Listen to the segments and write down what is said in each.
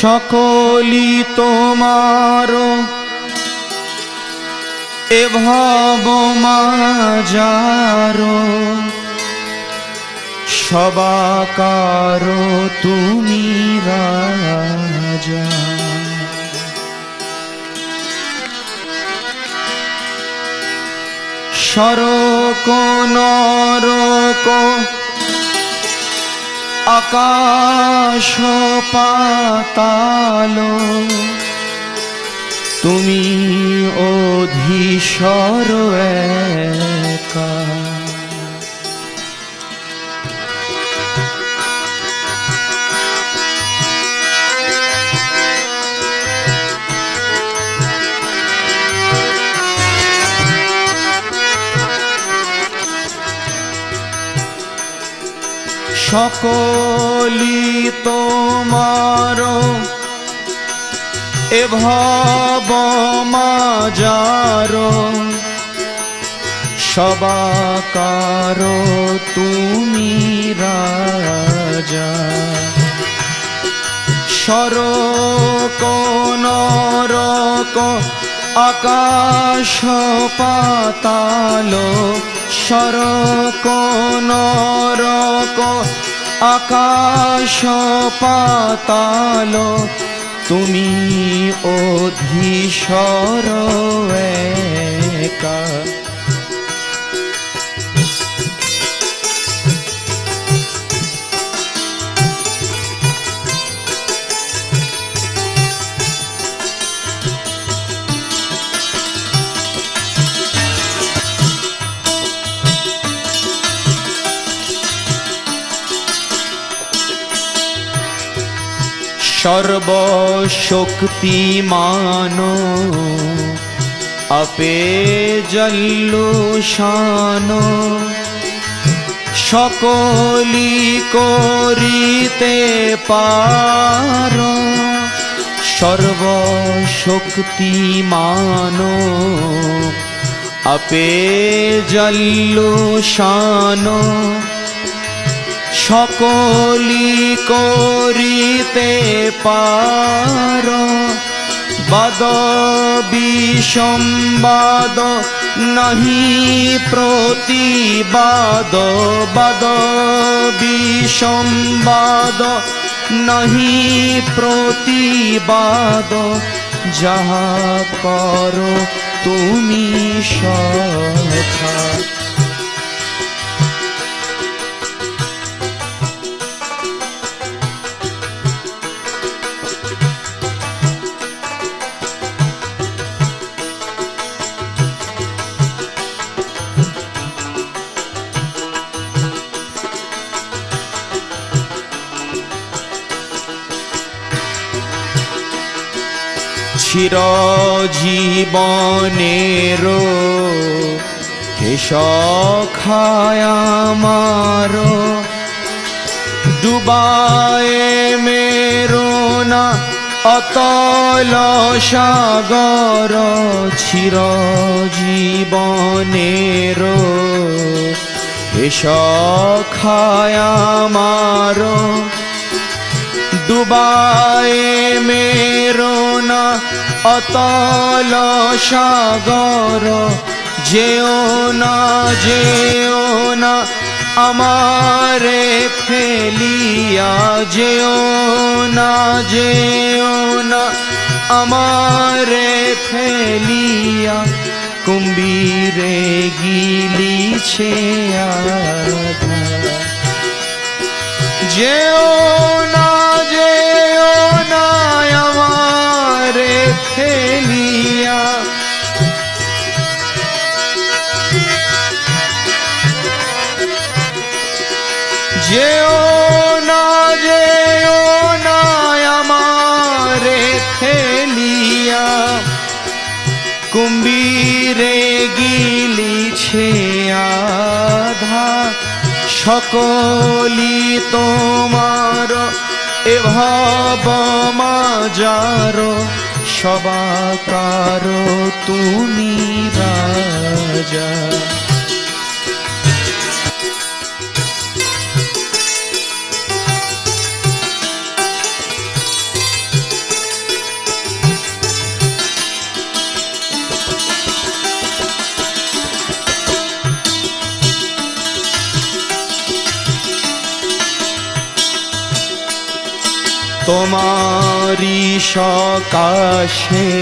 সকলি তোমার। এ ভব মাজার সবাকার তুমি রাজা। সরক নরক আকাশ পাতাল। তুমি অধীশ্বর একা। সকলি তোমার এ ভব মাজার সবাকার তুমি রাজা। সরক নরক আকাশ পাতাল। সরক নরক আকাশ পাতাল তুমি অধীশ্বর একা। সর্বশক্তিমান আপে জল্লুষান সকলি করিতে পার সর্বশক্তিমান আপে জল্লুষান সকলি করিতে পার। বাদ বিসম্বাদ নহি প্রতিবাদ। বাদ বিসম্বাদ নহি প্রতিবাদ। যাহা করো তুমি সখা চির জীবনের কেশ খায় আমার ডুবায় মেরো না, অতল সাগর চির জীবনের কেশ খায় আমার ডুবায় মেরো না, অতল সাগর। যেও না যেও না, আমারে ফেলিয়া যেও না যেও না, আমারে ফেলিয়া কুম্বীরে গিলিছে যেও যেও না যেও না আমারে ফেলিয়া কুম্বীরে গিলিছে আধা। সকলি তোমার, এ ভব মাজার। সবাকার তুমি রাজা। তোমারি সকাশে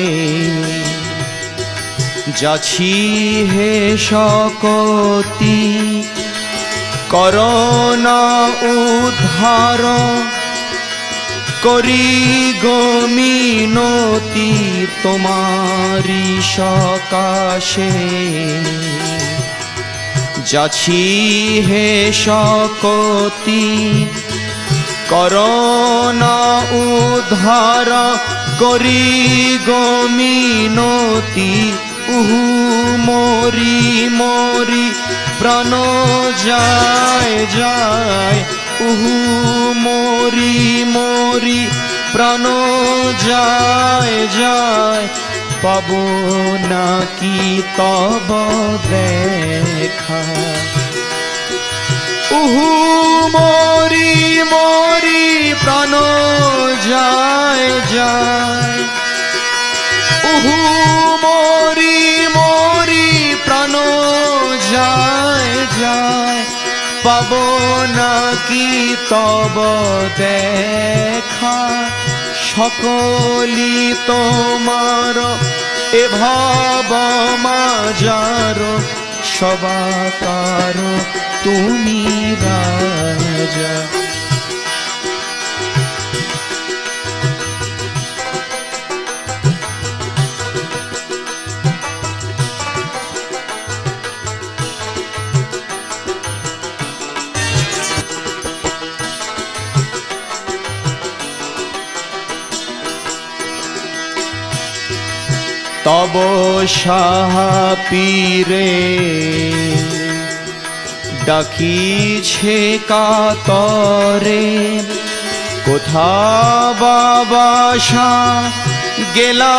যাছি হে শকতি। করোনা উদ্ধার করি গমিনতি তোমারি সকাশে যাছি হে শকতি। করোনা উদ্ধার করি গমিনতি উহু মরি মরি, প্রাণ যায় যায়, উহু মরি মরি, প্রাণ যায় যায়, পাব নাকি তব দেখা। উহু মরি মরি প্রাণ যায় যায়। উহু মরি মরি প্রাণ যায় যায়। পাব নাকি তব দেখা। সকলি তোমার এ ভাব মাজার সবাকার তুমি রাজা। তব সাহা পীরে। ডাকিছে কাতরে কোথা বাবাসা গেলা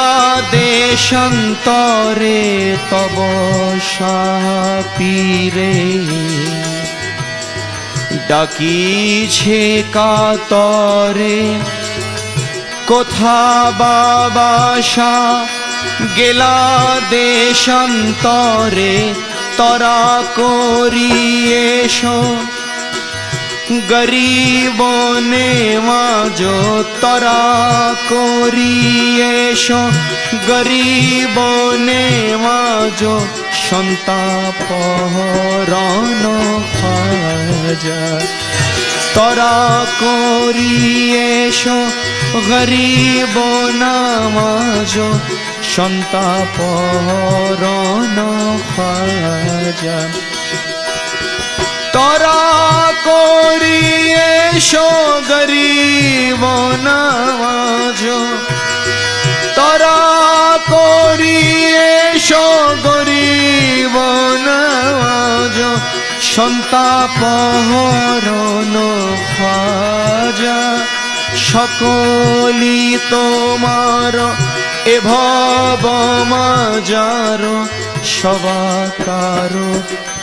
দেশান্তরে তব পীরে। ডাকিছে কাতরে কোথা বাবাসা গেলা দেশান্তরে তরা করিয়েছ গরিব নেওয়াজ তরা করিয়েছ গরিব নেওয়াজ সন্তাপ রণ খাজা। তরা করিয়েছ গরিব নামাজ সন্তাপ রণ খাজা তরা করিয়েছ গরিব নামাজ। তরা করিয়েছ গরিব নামাজ। সন্তাপ হরণ খাজা সকলি তোমার এ ভব মাজার সবাকার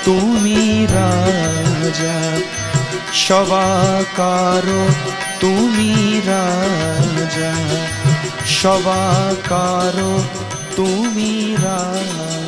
তুমি রাজা সবাকার তুমি রাজা সবাকার তুমি রাজা।